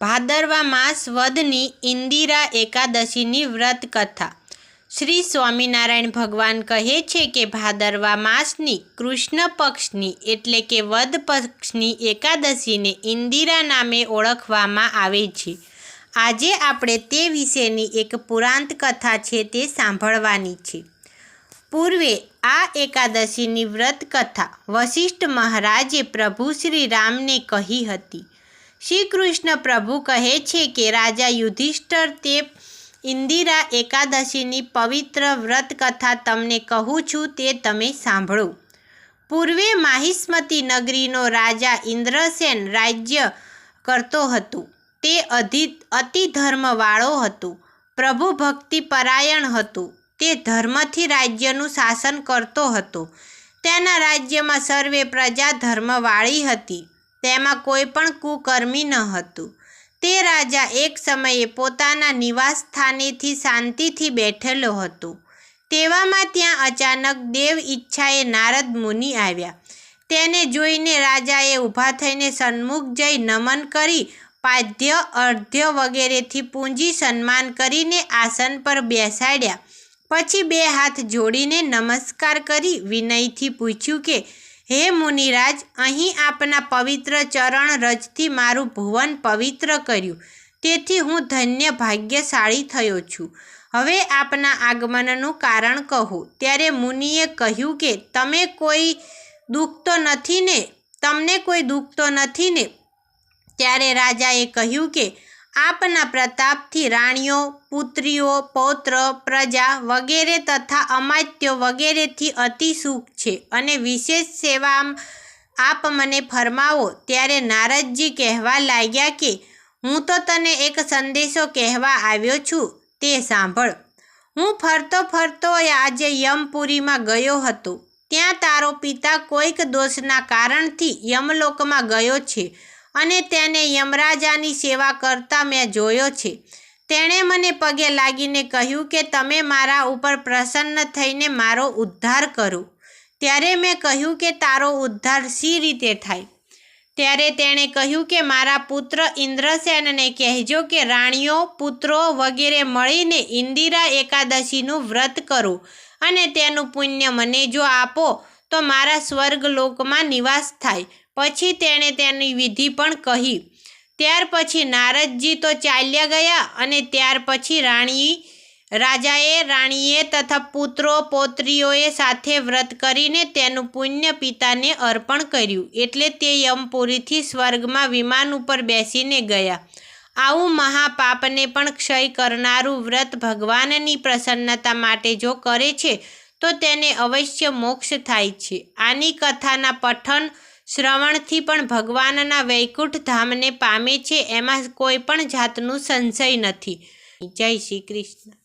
ભાદરવા માસ વધની ઇન્દિરા એકાદશીની વ્રત કથા શ્રી સ્વામિનારાયણ ભગવાન કહે છે કે ભાદરવા માસની કૃષ્ણ પક્ષની એટલે કે વદ પક્ષની એકાદશીને ઇન્દિરા નામે ઓળખવામાં આવે છે. આજે આપણે તે વિશેની એક પુરાંત કથા છે તે સાંભળવાની છે. પૂર્વે આ એકાદશીની વ્રત કથા વશિષ્ઠ મહારાજે પ્રભુ શ્રી રામને કહી હતી. શ્રી કૃષ્ણ પ્રભુ કહે છે કે રાજા યુધિષ્ઠર તે ઇન્દિરા એકાદશીની પવિત્ર વ્રત કથા તમને કહું છું તે તમે સાંભળો. પૂર્વે માહિસ્મતી નગરીનો રાજા ઇન્દ્રસેન રાજ્ય કરતો હતો. તે અતિ ધર્મવાળો હતો. પ્રભુ ભક્તિ પરાયણ હતો. તે ધર્મથી રાજ્યનું શાસન કરતો હતો. તેના રાજ્યમાં સર્વે પ્રજા ધર્મવાળી હતી. તેમાં કોઈ પણ કુકર્મી ન હતું. તે રાજા એક સમયે પોતાના નિવાસ સ્થાનેથી શાંતિથી બેઠેલો હતો. તેવામાં ત્યાં અચાનક દેવ ઈચ્છાએ નારદ મુનિ આવ્યા. તેને જોઈને રાજાએ ઊભા થઈને સન્મુખ જઈ નમન કરી પાધ્ય અર્ધ્ય વગેરેથી પૂંજી સન્માન કરીને આસન પર બેસાડ્યા. પછી બે હાથ જોડીને નમસ્કાર કરી વિનયથી પૂછ્યું કે હે મુનિરાજ, અહીં આપના પવિત્ર ચરણ રજથી મારું ભુવન પવિત્ર કર્યું. તેથી હું ધન્ય ભાગ્યશાળી થયો છું. હવે આપના આગમનનું કારણ કહો. ત્યારે મુનિએ કહ્યું કે, તમે કોઈ દુઃખ તો નથી ને? તમને કોઈ દુઃખ તો નથી ને? ત્યારે રાજાએ કહ્યું કે આપના પ્રતાપથી રાણીઓ, પુત્રીઓ, પૌત્ર, પ્રજા વગેરે તથા અમાત્યો વગેરેથી અતિ સુખ છે અને વિશેષ સેવા આપ મને ફરમાવો ત્યારે નારદજી કહેવા લાગ્યા કે, હું તો તને એક સંદેશો કહેવા આવ્યો છું, તે સાંભળ. હું ફરતો ફરતો આજે યમપુરીમાં ગયો હતો. ત્યાં તારો પિતા કોઈક દોષના કારણથી યમલોકમાં ગયો છે. અને તેને યમરાજાની સેવા કરતા મેં જોયો છે. તેણે મને પગે લાગીને કહ્યું કે, તમે મારા ઉપર પ્રસન્ન થઈને મારો ઉદ્ધાર કરો. ત્યારે મેં કહ્યું કે, તારો ઉદ્ધાર સી રીતે થાય? ત્યારે તેણે કહ્યું કે, મારા પુત્ર ઇન્દ્રસેનને કહેજો કે, રાણીઓ, પુત્રો વગેરે મળીને ઇન્દિરા એકાદશીનું વ્રત કરો અને તેનું પુણ્ય મને જો આપો, તો મારા સ્વર્ગલોકમાં નિવાસ થાય. પછી તેણે તેની વિધિ પણ કહી. ત્યાર પછી નારદજી તો ચાલ્યા ગયા અને ત્યાર પછી રાણી, રાજાએ રાણીએ તથા પુત્રો, પોત્રીઓએ સાથે વ્રત કરીને તેનું પુણ્ય પિતાને અર્પણ કર્યું. એટલે તે યમપુરીથી સ્વર્ગમાં વિમાન ઉપર બેસીને ગયા. આવું મહાપાપને પણ ક્ષય કરનારું વ્રત ભગવાનની પ્રસન્નતા માટે જો કરે છે, તો તેને અવશ્ય મોક્ષ થાય છે. આની કથાના પઠન શ્રવણથી પણ ભગવાનના વૈકુંઠ ધામને પામે છે, એમાં કોઈ પણ જાતનું સંશય નથી. જય શ્રી કૃષ્ણ.